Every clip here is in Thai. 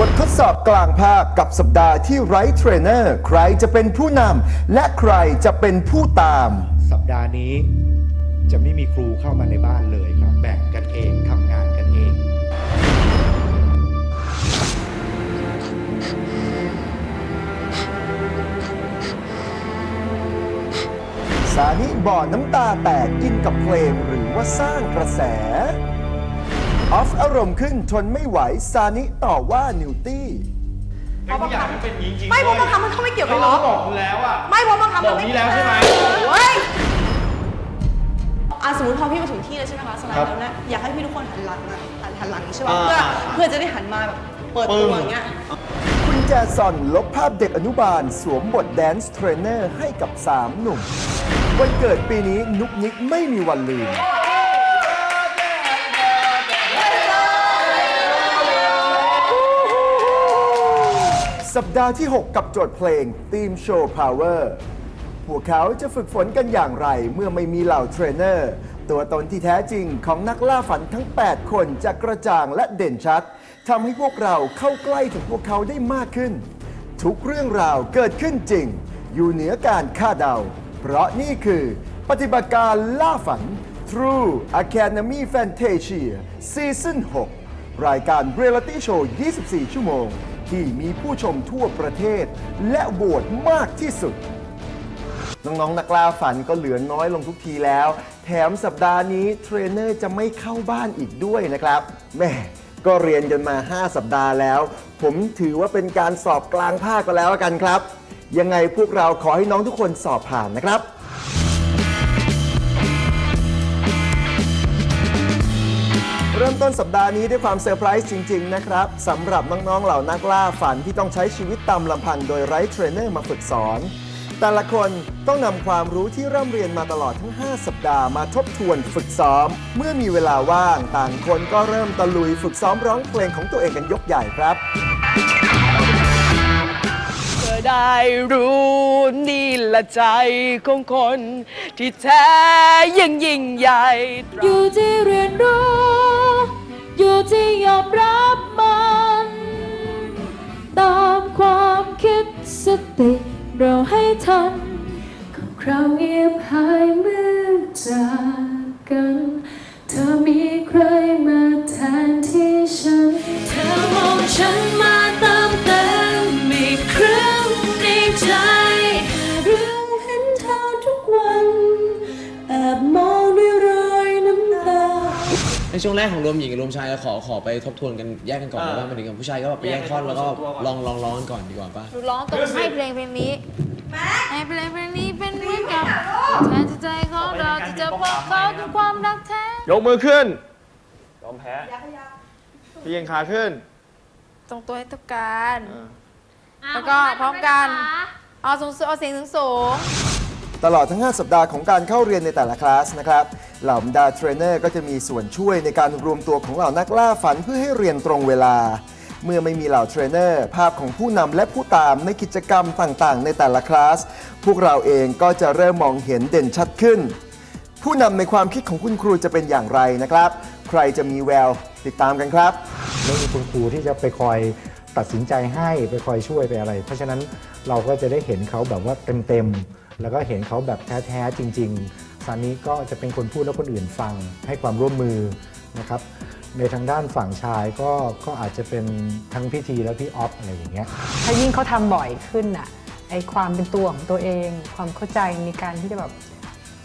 บททดสอบกลางภาคกับสัปดาห์ที่ไร้เทรนเนอร์ ใครจะเป็นผู้นำและใครจะเป็นผู้ตาม สัปดาห์นี้จะไม่มีครูเข้ามาในบ้านเลยครับ แบ่งกันเองทำงานกันเอง สานิบ่อน้ำตาแตกอินกับเพลงหรือว่าสร้างกระแส ออฟอารมณ์ขึ้นทนไม่ไหว ซานิต่อว่านิวตี้ไม่ทุกอย่างมันเป็นอย่างนี้จริงๆไม่เพราะเว้บายงครั้งมันเข้าไม่เกี่ยวกับเราล็อก บอกคุณแล้วอะไม่เพราะบางครั้งบมัอนกไม่นี้แล้วใช่ไหมเฮ้ยอะสมมติพอพี่มาถึงที่แล้วใช่ไหมคะสไลด์แล้วเนี่ยอยากให้พี่ทุกคนหันหลังนะหันหันหลังใช่ป่ะเพื่อเพื่อจะได้หันมาแบบเปิดตัวอย่างเงี้ย คุณแจซอนลบภาพเด็กอนุบาล สวมบทแดนซ์เทรนเนอร์ให้กับ 3 หนุ่ม วันเกิดปีนี้นุกนิกไม่มีวันลืม สัปดาห์ที่ 6 กับโจทย์เพลง Team Show Power พวกเขาจะฝึกฝนกันอย่างไรเมื่อไม่มีเหล่าเทรนเนอร์ ตัวตนที่แท้จริงของนักล่าฝันทั้ง 8 คนจะกระจ่างและเด่นชัดทำให้พวกเราเข้าใกล้ถึงพวกเขาได้มากขึ้น ทุกเรื่องราวเกิดขึ้นจริง อยู่เหนือการคาดเดา เพราะนี่คือปฏิบัติการล่าฝัน True Academy Fantasia Season 6 รายการเรียลลิตี้โชว์ 24 ชั่วโมง ที่มีผู้ชมทั่วประเทศ และโหวตมากที่สุด น้อง ๆ นักล่าฝันก็เหลือน้อยลงทุกทีแล้ว แถมสัปดาห์นี้เทรนเนอร์จะไม่เข้าบ้านอีกด้วยนะครับแม่ก็เรียนกันมา 5 สัปดาห์แล้ว ผมถือว่าเป็นการสอบกลางภาคก็แล้วกันครับ ยังไงพวกเราขอให้น้องทุกคนสอบผ่านนะครับ เริ่มต้นสัปดาห์นี้ด้วยความเซอร์ไพรส์จริง ๆ นะครับสำหรับน้อง ๆ เหล่านักล่าฝันที่ต้องใช้ชีวิตตามลำพังโดยไร้เทรนเนอร์มาฝึกสอน แต่ละคนต้องนำความรู้ที่ร่ำเรียนมาตลอดทั้ง 5 สัปดาห์มาทบทวนฝึกซ้อม เมื่อมีเวลาว่างต่างคนก็เริ่มตะลุยฝึกซ้อมร้องเพลงของตัวเองกันยกใหญ่ครับเธอได้รู้นี่ละใจของคน ที่แท้ยิ่งยิ่งใหญ่ อยู่ที่เรียนรู้ สติเราให้ทันก็คราวเงียบหายเมื่อจากกัน เธอมีใครมาแทนที่ฉัน เธอมองฉันมา ในช่วงแรกของรวมหญิงกับรวมชายขอขอไปทบทวนกันแยกกันก่อนแล้วว่ามันถึงกับผู้ชายก็แบบไปแยกท่อนแล้วก็ลองลองร้องกันก่อนดีกว่าป่ะ หนูร้องตรงให้เพลงเพลงนี้ให้เพลงเพลงนี้เป็นเหมือนกับแทนจิตใจของเราที่จะบอกเขาถึงความรักแท้ ยกมือขึ้นยอมแพ้พี่ยังขาขึ้นตรงตัวให้ทุกการแล้วก็พร้อมกัน เอาสูงสุดเอาเสียงสูงสูง ตลอดทั้ง 5 สัปดาห์ของการเข้าเรียนในแต่ละคลาสนะครับเหล่าบรรดาเทรนเนอร์ก็จะมีส่วนช่วยในการรวมตัวของเหล่านักล่าฝันเพื่อให้เรียนตรงเวลา เมื่อไม่มีเหล่าเทรนเนอร์ ภาพของผู้นำและผู้ตามในกิจกรรมต่างๆ ในแต่ละคลาส พวกเราเองก็จะเริ่มมองเห็นเด่นชัดขึ้น ผู้นำในความคิดของคุณครูจะเป็นอย่างไรนะครับ ใครจะมีแววติดตามกันครับไม่มีคุณครูที่จะไปคอยตัดสินใจให้ไปคอยช่วยไปอะไร เพราะฉะนั้นเราก็จะได้เห็นเขาแบบว่าเต็มๆ แล้วก็เห็นเขาแบบแท้ๆจริงๆซานี้ก็จะเป็นคนพูดแล้วคนอื่นฟังให้ความร่วมมือนะครับในทางด้านฝั่งชายก็ก็อาจจะเป็นทั้งพิธีและพี่ออฟอะไรอย่างเงี้ยถ้ายิ่งเขาทำบ่อยขึ้นอะไอความเป็นตัวของตัวเอง ความเข้าใจในการที่จะแบบ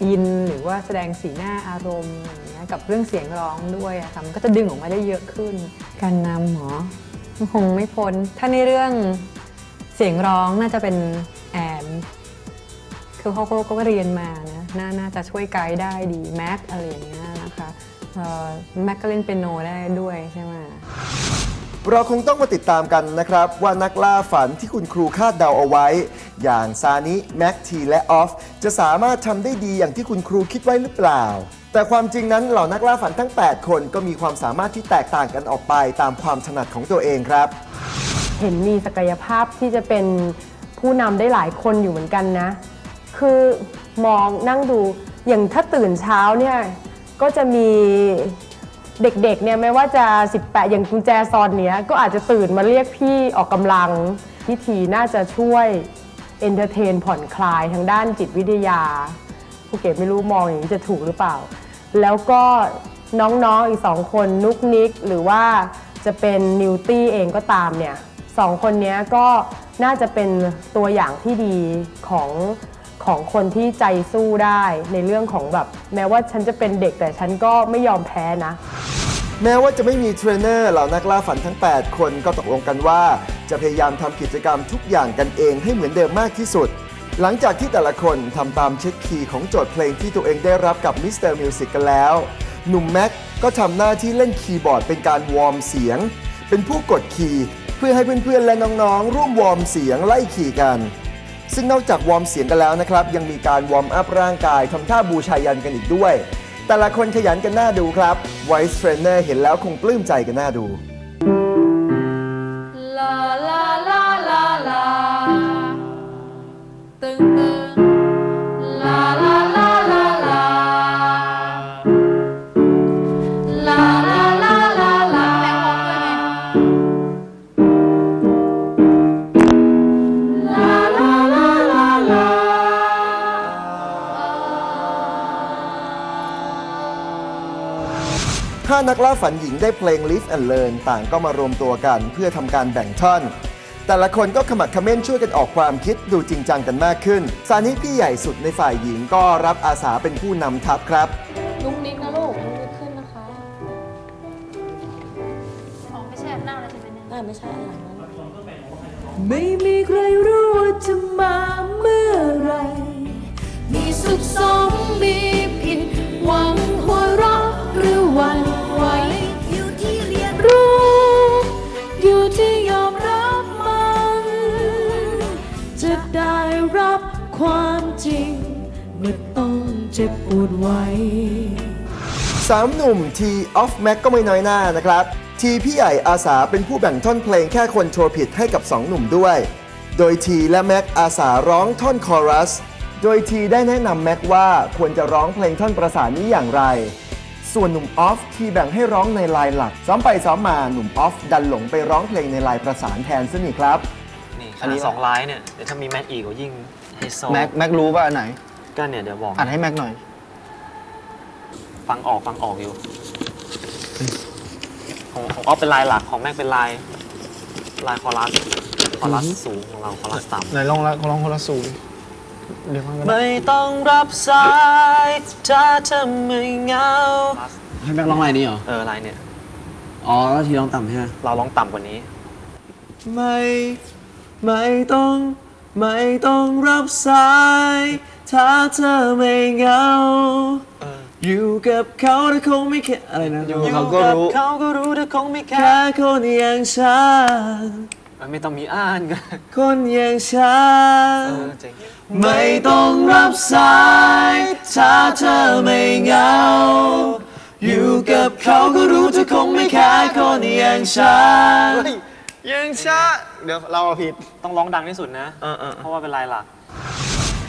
อินหรือว่าแสดงสีหน้าอารมณ์อย่างเงี้ยกับเรื่องเสียงร้องด้วยอะค่ะมันก็จะดึงออกมาได้เยอะขึ้น การนำหมอมันคงไม่พ้นถ้าในเรื่องเสียงร้องน่าจะเป็นแอน คือเขาเขาก็เรียนมานะนาน่าจะช่วยไกด์ได้ดีแม็กอะไรอย่างเงี้ยนะคะเอ่อแม็กก็เล่นเปียโนได้ด้วยใช่ไหมเราคงต้องมาติดตามกันนะครับ ว่านักล่าฝันที่คุณครูคาดเดาเอาไว้ อย่างซานิแม็กทีและออฟ จะสามารถทำได้ดีอย่างที่คุณครูคิดไว้หรือเปล่า แต่ความจริงนั้นเหล่านักล่าฝันทั้ง 8 คนก็มีความสามารถที่แตกต่างกันออกไปตามความถนัดของตัวเองครับ เห็นมีศักยภาพที่จะเป็นผู้นำได้หลายคนอยู่เหมือนกันนะ คือมองนั่งดูอย่างถ้าตื่นเช้าเนี่ยก็จะมีเด็กๆเนี่ยไม่ว่าจะ 18 อย่างกุญแจซอนเนี้ยก็อาจจะตื่นมาเรียกพี่ออกกำลังพิธีน่าจะช่วยเอนเตอร์เทนผ่อนคลายทางด้านจิตวิทยาภูเก็ตไม่รู้มองอย่างนี้จะถูกหรือเปล่า แล้วก็น้องๆอีกสองคนนุกนิกหรือว่าจะเป็นนิวตี้เองก็ตามเนี่ยสองคนนี้ก็น่าจะเป็นตัวอย่างที่ดีของ ของคนที่ใจสู้ได้ในเรื่องของแบบ แม้ว่าฉันจะเป็นเด็กแต่ฉันก็ไม่ยอมแพ้นะ แม้ว่าจะไม่มีเทรนเนอร์เหล่านักล่าฝันทั้ง 8 คนก็ตกลงกันว่า จะพยายามทำกิจกรรมทุกอย่างกันเองให้เหมือนเดิมมากที่สุด หลังจากที่แต่ละคนทำตามเช็คคีย์ของโจทย์เพลงที่ตัวเองได้รับกับมิสเตอร์มิวสิกกันแล้ว หนุ่มแม็กก็ทำหน้าที่เล่นคีย์บอร์ดเป็นการวอร์มเสียง เป็นผู้กดคีย์เพื่อให้เพื่อนๆและน้องๆร่วมวอร์มเสียงไล่คีย์กัน ซึ่งนอกจากวอร์มเสียงกันแล้วนะครับ ยังมีการวอร์มอัพร่างกายทำท่าบูชายันกันอีกด้วย แต่ละคนขยันกันน่าดูครับไวส์เทรนเนอร์เห็นแล้วคงปลื้มใจกันน่าดู ลาลาานักล่าฝันหญิงได้เพลง Live and Learn ต่างก็มารวมตัวกันเพื่อทำการแบ่งท่อน แต่ละคนก็ขมักเขม้นช่วยกันออกความคิดดูจริงจังกันมากขึ้น ซานิพี่ใหญ่สุดในฝ่ายหญิงก็รับอาสาเป็นผู้นำทัพครับ ลุงนิกนะลูกลุงนิกขึ้นนะคะอ๋อไม่ใช่หน้าแล้วใช่ไหมเนี่ยไม่ใช่อันหลังนั้นไม่มีใครรู้ว่าจะมาเมื่อไหร ไว้สามหนุ่มทีออฟแม็กก็ไม่น้อยหน้านะครับ ทีพี่ใหญ่อาสาเป็นผู้แบ่งท่อนเพลงแค่คนโชว์ผิดให้กับสองหนุ่มด้วย โดยทีและแม็กอาสาร้องท่อนคอรัส โดยทีได้แนะนำแม็กว่าควรจะร้องเพลงท่อนประสานนี้อย่างไร ส่วนหนุ่มออฟทีแบ่งให้ร้องในลายหลัก ซ้อมไปซ้อมมาหนุ่มออฟดันหลงไปร้องเพลงในลายประสานแทนซะนี่ครับ นี่อันนี้สองไลน์เนี่ยเดี๋ยวถ้ามีแม็กอีกก็ยิ่งไฮโซแม็กแม็กรู้ป่ะอันไหน ก็เนี่ยเดี๋ยวบอกอ่านให้แม็กหน่อย ฟังออกฟังออกอยู่ ของของออฟเป็นลายหลักของแม็กเป็นลายลายคอรัสคอรัสสูงของเราคอรัสต่ำไหนลองละลองคนละสูงเดี๋ยวฟังกันนะไม่ต้องรับสายถ้าเธอไม่เหงาให้แม็กร้องอะไรนี่เหรอเออลายเนี่ยอ๋อแล้วทีร้องต่ำใช่ไหมเราลองต่ำกว่านี้ ไม่ ไม่ต้อง ไม่ต้องรับสาย ถ้าเธอไม่เหงา อยู่กับเขาแต่คงไม่แค่อะไรนะอยู่กับเขาก็รู้เขาก็รู้แต่คงไม่แค่แค่คนอย่างฉันไม่ต้องมีอ่านกันคนอย่างฉันเออเจ๋งไม่ต้องรับสายถ้าเธอไม่เหงา อยู่กับเขาก็รู้เธอคงไม่แค่คนอย่างฉันยังช้าเดี๋ยวเราผิดต้องร้องดังที่สุดนะเออเออเพราะว่าเป็นลายหลัก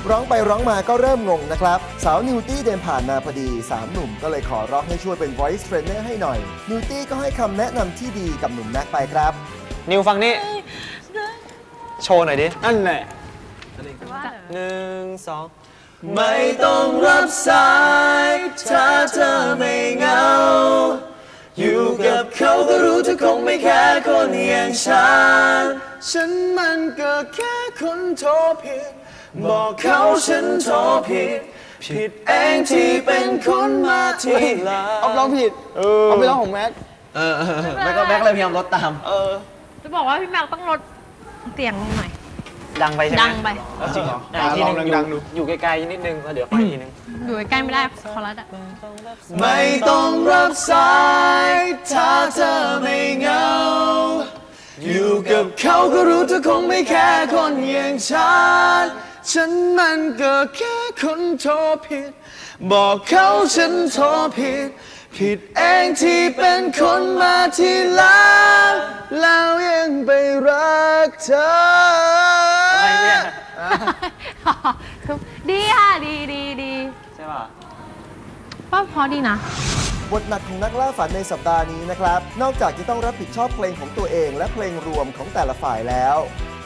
ร้องไปร้องมาก็เริ่มงงนะครับ สาวนิวตี้เดินผ่านมาพอดี 3 หนุ่มก็เลยขอร้องให้ช่วยเป็น voice trainer ให้หน่อย นิวตี้ก็ให้คำแนะนำที่ดีกับหนุ่มแม็กไปครับ นิวฟังนี่ โชว์หน่อยดิ นั่นแหละหนึ่งสองไม่ต้องรับสายถ้าเธอไม่เหงา อยู่กับเขาก็รู้เธอคงไม่แค่คนอย่างฉัน ฉันมันก็แค่คนโทรผิด บอกเขาฉันโทรผิด ผิดเองที่เป็นคนมาทีหลัง เอาร้องผิดเอาไปร้องของแม็กเออเออเออแม็กก็แม็กเลยพยายามลดตาม เออ จะบอกว่าพี่แม็กต้องลดเสียงลงหน่อย ดังไปใช่ไหมดังไปเอาจริงเหรออะอีกทีหนึงลองดังๆดูอยู่อยู่ไกลๆนิดนึงแล้วเดี๋ยวไปอีกทีนึง อยู่ใกล้ไม่ได้คอรัสอะไม่ต้องรับสายถ้าเธอไม่เหงา อยู่กับเขาก็รู้เธอคงไม่แค่คนอย่างฉัน ฉันมันก็แค่คนโทรผิด บอกเขาฉันโทรผิด ผิดเองที่เป็นคนมาทีหลังแล้วยังไปรักเธออะไรเนี่ยดีค่ะ ดีดีดีใช่ป่ะว่าพอดีนะ บทหนักของนักล่าฝันในสัปดาห์นี้นะครับ นอกจากจะต้องรับผิดชอบเพลงของตัวเองและเพลงรวมของแต่ละฝ่ายแล้ว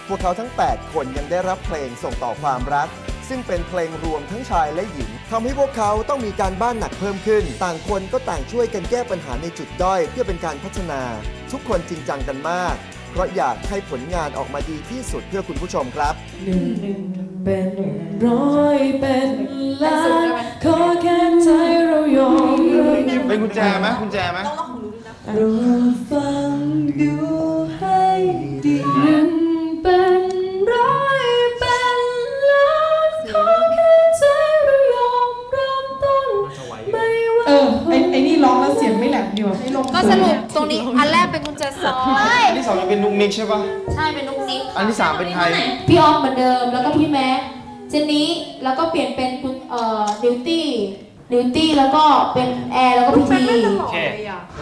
พวกเขาทั้ง 8 คนยังได้รับเพลงส่งต่อความรัก ซึ่งเป็นเพลงรวมทั้งชายและหญิงทำให้พวกเขาต้องมีการบ้านหนักเพิ่มขึ้น ต่างคนก็ต่างช่วยกันแก้ปัญหาในจุดด้อยเพื่อเป็นการพัฒนา ทุกคนจริงจังกันมาก เพราะอยากให้ผลงานออกมาดีที่สุดเพื่อคุณผู้ชมครับเป็นร้อยเป็นล้านขอแค่ใจเรายอมรับเป็นกุญแจไหมกุญแจไหมเราฟังดู ว่ะให้ลงก็สรุปตรงนี้อันแรกเป็นกุญแจซอยอันที่สองยังเป็นนุกนิกใช่ปะใช่เป็นนุ๊กนิกอันที่สามเป็นใครพี่ออฟเหมือนเดิมแล้วก็พี่แม็กเจนนี้แล้วก็เปลี่ยนเป็นคุณเอ่อนิวตี้นิวตี้แล้วก็เป็นแอร์แล้วก็พี่ทีโอเค